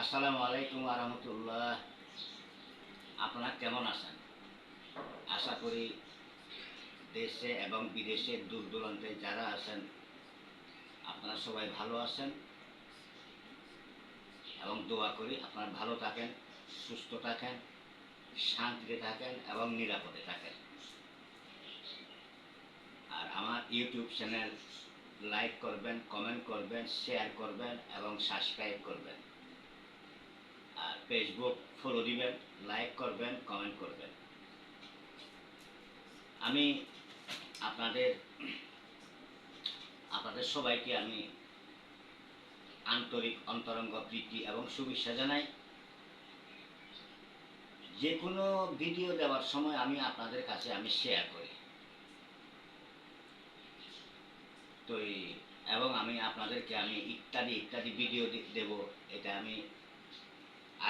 আসসালামু আলাইকুম আরহামতুল্লাহ আপনারা কেমন আছেন? আশা করি দেশে এবং বিদেশে দূর দূরান্তে যারা আছেন, আপনারা সবাই ভালো আছেন এবং দোয়া করি আপনারা ভালো থাকেন, সুস্থ থাকেন, শান্তিতে থাকেন এবং নিরাপদে থাকেন। আর আমার ইউটিউব চ্যানেল লাইক করবেন, কমেন্ট করবেন, শেয়ার করবেন এবং সাবস্ক্রাইব করবেন। ফেসবুক ফলো দিবেন লাইক করবেন কমেন্ট করবেন। আমি আপনাদের আপনাদের সবাইকে আমি আন্তরিক, অন্তরঙ্গ প্রীতি এবং শুভেচ্ছা জানাই। যে কোনো ভিডিও দেওয়ার সময় আমি আপনাদের কাছে আমি শেয়ার করি। তো এবং আমি আপনাদেরকে আমি ইত্যাদি ইত্যাদি ভিডিও দেব, এটা আমি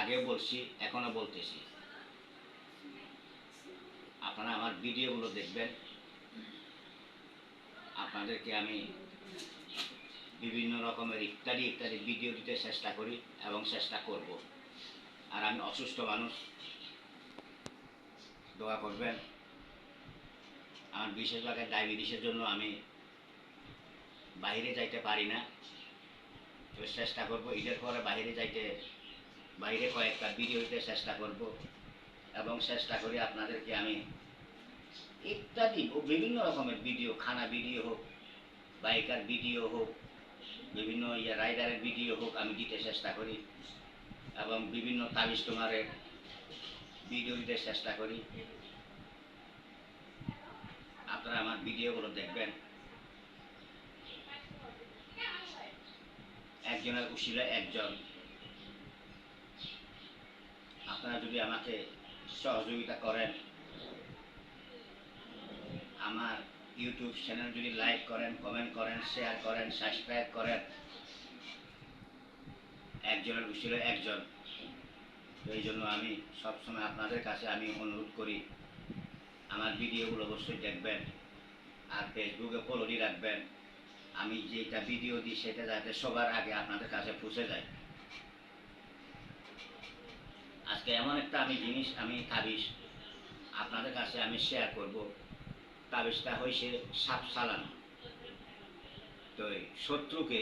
আগে বলছি, এখনও বলতেছি। আপনারা আমার ভিডিওগুলো দেখবেন। আপনাদেরকে আমি বিভিন্ন রকমের ইত্যাদি ইত্যাদি ভিডিও দিতে চেষ্টা করি এবং চেষ্টা করব। আর আমি অসুস্থ মানুষ, দোয়া করবেন। আমার বিশেষভাবে ডায়াবেটিসের জন্য আমি বাইরে যাইতে পারি না। তো চেষ্টা করব, ঈদের পরে বাইরে যাইতে বাইরে কয়েকটা ভিডিও দিতে চেষ্টা করব এবং চেষ্টা করি আপনাদেরকে আমি ইত্যাদি বিভিন্ন রকমের ভিডিও, খানা ভিডিও হোক, বাইকার ভিডিও হোক, বিভিন্ন ইয়ে রাইডারের ভিডিও হোক, আমি দিতে চেষ্টা করি এবং বিভিন্ন তাবিস্টমারের ভিডিও দিতে চেষ্টা করি। আপনারা আমার ভিডিওগুলো দেখবেন। একজনের উশিলা একজন। আপনারা যদি আমাকে সহযোগিতা করেন, আমার ইউটিউব চ্যানেল যদি লাইক করেন, কমেন্ট করেন, শেয়ার করেন, সাবস্ক্রাইব করেন, একজনের উশিলা একজন। তো এই জন্য আমি সবসময় আপনাদের কাছে আমি অনুরোধ করি, আমার ভিডিওগুলো অবশ্যই দেখবেন, আর ফেসবুকে ফলোডি রাখবেন। আমি যেটা ভিডিও দিই সেটা যাতে সবার আগে আপনাদের কাছে পৌঁছে যায়। আজকে এমন একটা আমি জিনিস আমি তাবিজ আপনাদের কাছে আমি শেয়ার করব। তাবিজটা হয়েছে সাপ সালানো তো শত্রুকে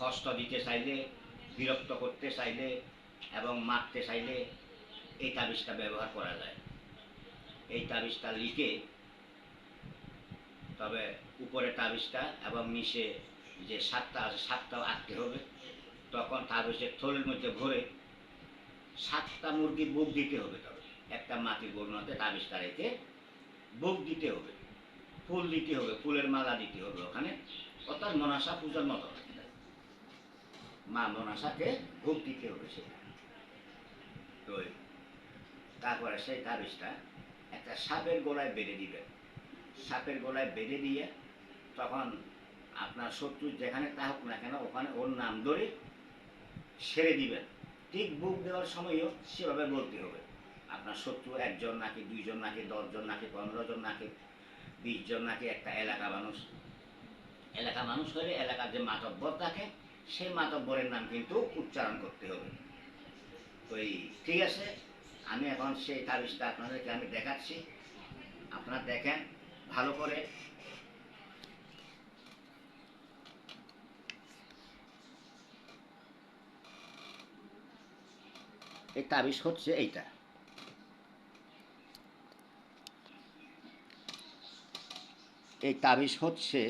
কষ্ট দিতে চাইলে, বিরক্ত করতে চাইলে এবং মারতে চাইলে এই তাবিজটা ব্যবহার করা যায়। এই তাবিজটা লিখে তবে উপরে তাবিজটা এবং নিচে যে সাতটা আছে সাতটাও আঁকতে হবে। তখন তাবিজের থলের মধ্যে ভরে সাতটা মুরগি বুক দিতে হবে তবে একটা মাটির বর্ণাতে তাবিজটা রেখে বুক দিতে হবে, ফুল দিতে হবে, ফুলের মালা দিতে হবে ওখানে। অর্থাৎ মনাসা পূজার মতো মা মনাসাকে ভোগ দিতে হবে সেটা। তারপরে সেই তাবিজটা একটা সাপের গোলায় বেঁধে দিবেন। সাপের গোলায় বেঁধে দিয়ে তখন আপনার শত্রু যেখানে তা হোক না কেন, ওখানে ওর নাম ধরে সেরে দিবেন। ঠিক বুক দেওয়ার সময়ও সেভাবে বলতে হবে। আপনার শত্রু একজন নাকি দুইজন নাকি দশজন নাকি পনেরো জন নাকি বিশ জন নাকি একটা এলাকা মানুষ। এলাকা মানুষ হলে এলাকার যে মাতব্বর থাকে, সেই মাতব্বরের নাম কিন্তু উচ্চারণ করতে হবে। এই ঠিক আছে? আমি এখন সেই তাবিজটা আপনাদেরকে আমি দেখাচ্ছি। আপনারা দেখেন, ভালো করে এই তাবিজ হচ্ছে এইটা। এই তাবিজ হচ্ছে